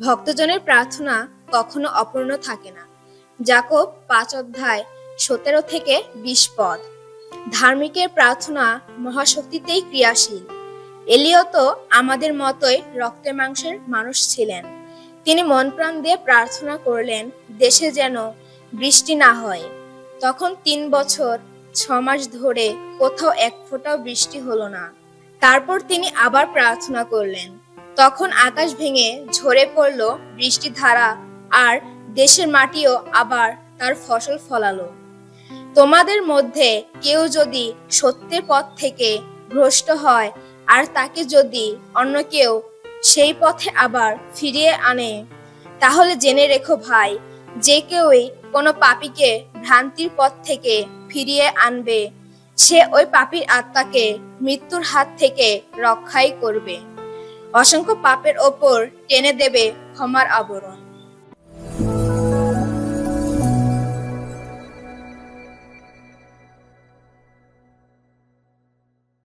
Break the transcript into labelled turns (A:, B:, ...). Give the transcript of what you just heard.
A: ভক্তজনের প্রার্থনা কখনো অপূর্ণ থাকে না। জাকব পাঁচ অধ্যায় সতেরো থেকে বিশ পদ। ধার্মিকের প্রার্থনা মহাশক্তিতেই ক্রিয়াশীল। এলিও তো আমাদের মতোই রক্তে মাংসের মানুষ ছিলেন। তিনি মন প্রাণ দিয়ে প্রার্থনা করলেন, দেশে যেন বৃষ্টি না হয়। তখন তিন বছর, ছ মাস ধরে কোথাও এক ফোঁটাও বৃষ্টি হলো না। তারপর তিনি আবার প্রার্থনা করলেন তখন আকাশ ভেঙে ঝরে পড়ল বৃষ্টি ধারা আর দেশের মাটিও আবার তার ফসল ফলালো। তোমাদের মধ্যে কেউ যদি সত্যের পথ থেকে ভ্রষ্ট হয় আর তাকে যদি অন্য কেউ সেই পথে আবার ফিরিয়ে আনে, তাহলে জেনে রেখো ভাই, যে কেউই কোনো পাপীকে ভ্রান্তির পথ থেকে ফিরিয়ে আনবে, সে ওই পাপীর আত্মাকে মৃত্যুর হাত থেকে রক্ষাই করবে। অসংখ্য পাপের ওপর টেনে দেবে ক্ষমার আবরণ।